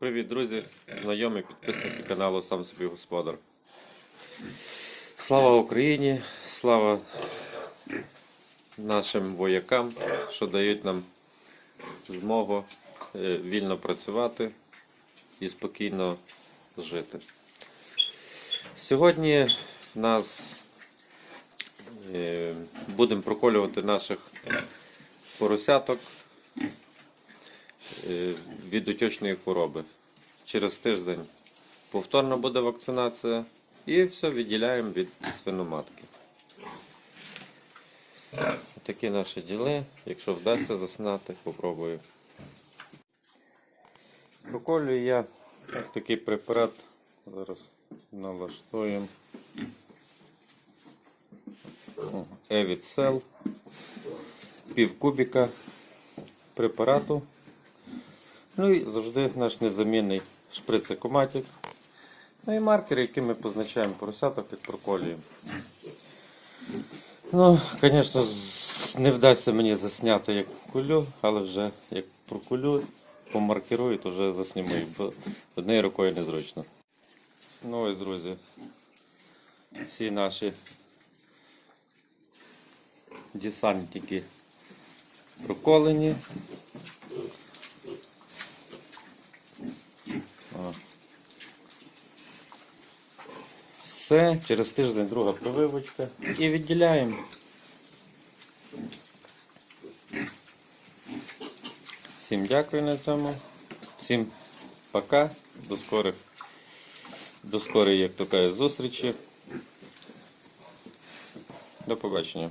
Привіт, друзі, знайомі, підписники каналу Сам собі господар. Слава Україні! Слава нашим воякам, що дають нам змогу е, вільно працювати і спокійно жити. Сьогодні нас е, будемо проколювати наших поросяток від отечної хвороби. Через тиждень повторно буде вакцинація і все відділяємо від свиноматки. Такі наші діли. Якщо вдасться заснати, попробую. Проколюю я ось такий препарат. Зараз налаштуємо. Евід Сел. Пів кубіка препарату. Ну і завжди наш незамінний шприцикоматик. Ну і маркери, які ми позначаємо поросяток і проколюємо. Ну, звісно, не вдасться мені засняти як кулю, але вже як прокулю, помаркерую, то вже засніму, бо однією рукою незручно. Ну ось, друзі, всі наші десантики проколені. Все, через тиждень друга прививочка. І відділяємо. Всім дякую на цьому. Всім пока. До скорих. До скорої, як то кажуть, зустрічі. До побачення.